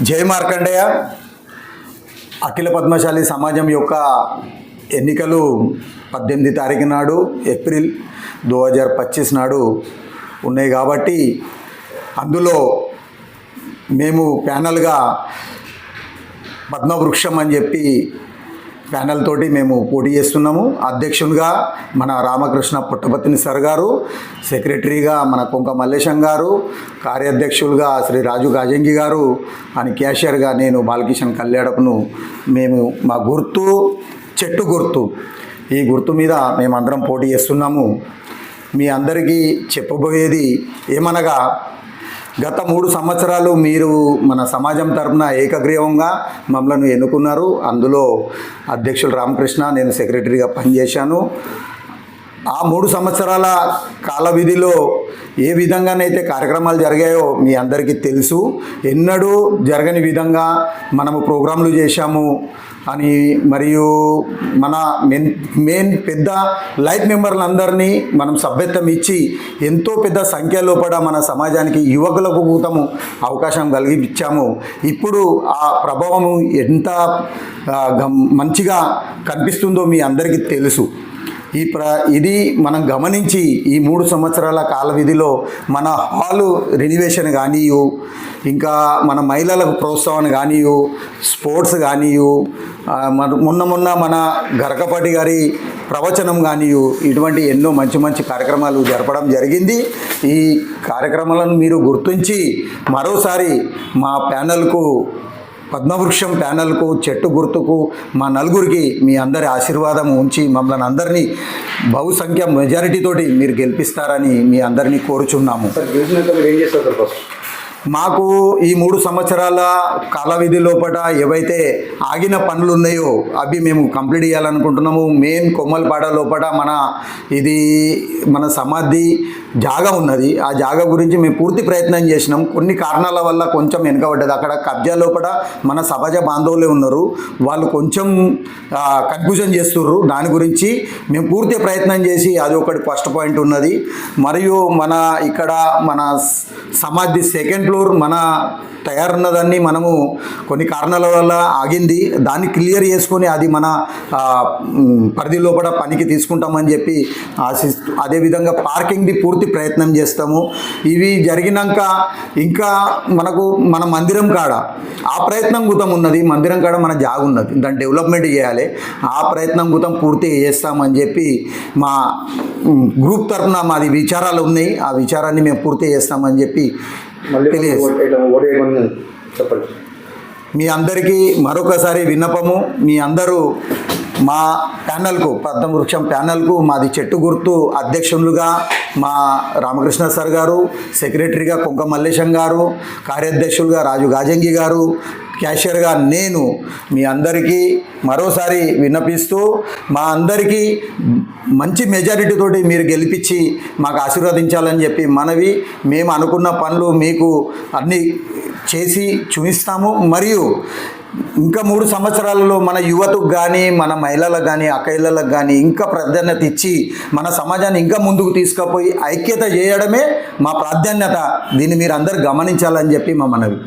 జై మార్కండేయ. అఖిల పద్మశాలి సమాజం యొక్క ఎన్నికలు పద్దెనిమిది తారీఖు నాడు ఏప్రిల్ దో హజార్ పచ్చీస్ నాడు ఉన్నాయి కాబట్టి అందులో మేము ప్యానల్గా పద్మవృక్షం అని చెప్పి ప్యానల్ తోటి మేము పోటీ చేస్తున్నాము. అధ్యక్షునిగా మన రామకృష్ణ పుట్టపతిని సార్ గారు సెక్రటరీగా మన కుంక మల్లేశం గారు కార్యాధ్యక్షులుగా శ్రీ రాజు గాజంగి గారు అని క్యాషియర్గా నేను బాలకిషన్ కళ్యాణపును మేము మా గుర్తు చెట్టు గుర్తు. ఈ గుర్తు మీద మేమందరం పోటీ చేస్తున్నాము. మీ అందరికీ చెప్పబోయేది ఏమనగా గత మూడు సంవత్సరాలు మీరు మన సమాజం తరపున ఏకగ్రీవంగా మమ్మల్ని ఎన్నుకున్నారు. అందులో అధ్యక్షులు రామకృష్ణ నేను సెక్రటరీగా పనిచేశాను. ఆ మూడు సంవత్సరాల కాల విధిలో ఏ విధంగానైతే కార్యక్రమాలు జరిగాయో మీ అందరికీ తెలుసు. ఎన్నడూ జరగని విధంగా మనము ప్రోగ్రాంలు చేశాము. అని మరియు మన మెయిన్ మెయిన్ పెద్ద లైఫ్ మెంబర్లందరినీ మనం సభ్యత్వం ఇచ్చి ఎంతో పెద్ద సంఖ్యలో కూడా మన సమాజానికి యువకులకు కూతము అవకాశం కలిగించాము. ఇప్పుడు ఆ ప్రభావము ఎంత మంచిగా కనిపిస్తుందో మీ అందరికీ తెలుసు. ఈ ప్ర ఇది మనం గమనించి ఈ మూడు సంవత్సరాల కాల విధిలో మన హాలు రెనివేషన్ కానీయు ఇంకా మన మహిళలకు ప్రోత్సాహం కానీయు స్పోర్ట్స్ కానీయు మన మొన్న మొన్న మన గరకపాటి గారి ప్రవచనం కానీయు ఇటువంటి ఎన్నో మంచి మంచి కార్యక్రమాలు జరపడం జరిగింది. ఈ కార్యక్రమాలను మీరు గుర్తించి మరోసారి మా ప్యానల్కు పద్మవృక్షం ప్యానల్కు చెట్టు గుర్తుకు మా నలుగురికి మీ అందరి ఆశీర్వాదం ఉంచి మమ్మల్ని అందరినీ బహుసంఖ్య మెజారిటీతోటి మీరు గెలిపిస్తారని మీ అందరినీ కోరుచున్నాము. సార్ గెలిచినాక మీరు ఏం చేస్తారు సార్ ఫస్ట్? మాకు ఈ మూడు సంవత్సరాల కాలవిధి లోపల ఏవైతే ఆగిన పనులు ఉన్నాయో అవి మేము కంప్లీట్ చేయాలనుకుంటున్నాము. మెయిన్ కొమ్మలపాడ లోపల మన ఇది మన సమాధి జాగా ఉన్నది. ఆ జాగా గురించి మేము పూర్తి ప్రయత్నం చేసినాం. కొన్ని కారణాల వల్ల కొంచెం వెనుకబడ్డది. అక్కడ కబ్జా లోపల మన సమాజ బాంధవులే ఉన్నారు. వాళ్ళు కొంచెం కన్ఫ్యూజన్ చేస్తుర్రు. దాని గురించి మేము పూర్తి ప్రయత్నం చేసి అది ఒకటి ఫస్ట్ పాయింట్ ఉన్నది. మరియు మన ఇక్కడ మన సమాధి సెకండ్ ఫ్లోర్ మన తయారున్నదాన్ని మనము కొన్ని కారణాల వల్ల ఆగింది. దాన్ని క్లియర్ చేసుకొని అది మన పరిధి లోపల పనికి తీసుకుంటామని చెప్పి ఆశిస్తూ అదేవిధంగా పార్కింగ్ది పూర్తి ప్రయత్నం చేస్తాము. ఇవి జరిగినాక ఇంకా మనకు మన మందిరం కాడ ఆ ప్రయత్నం గుతం ఉన్నది. మందిరం కాడ మన జాగున్నది ఉన్నది. డెవలప్మెంట్ చేయాలి. ఆ ప్రయత్నం గుతం పూర్తి చేస్తామని చెప్పి మా గ్రూప్ తరఫున మాది విచారాలు ఉన్నాయి. ఆ విచారాన్ని మేము పూర్తి చేస్తామని చెప్పి వేయమని చెప్పండి. మీ అందరికీ మరొకసారి విన్నపము. మీ అందరూ మా ప్యానల్కు పద్మవృక్షం ప్యానల్కు మాది చెట్టు గుర్తు అధ్యక్షులుగా మా రామకృష్ణ సార్ గారు సెక్రటరీగా కుంక మల్లేశం గారు కార్యాధ్యక్షులుగా రాజు గాజంగి గారు క్యాషియర్గా నేను మీ అందరికీ మరోసారి విన్నపిస్తూ మా అందరికీ మంచి మెజారిటీ తోటి మీరు గెలిపించి మాకు ఆశీర్వదించాలని చెప్పి మనవి మేము అనుకున్న పనులు మీకు అన్నీ చేసి చూపిస్తాము. మరియు ఇంకా మూడు సంవత్సరాలలో మన యువతకు కానీ మన మహిళలకు కానీ అక్కయ్యలకు కానీ ఇంకా ప్రాధాన్యత ఇచ్చి మన సమాజాన్ని ఇంకా ముందుకు తీసుకుపోయి ఐక్యత చేయడమే మా ప్రాధాన్యత. దీన్ని మీరు అందరు గమనించాలని చెప్పి మా మనవి.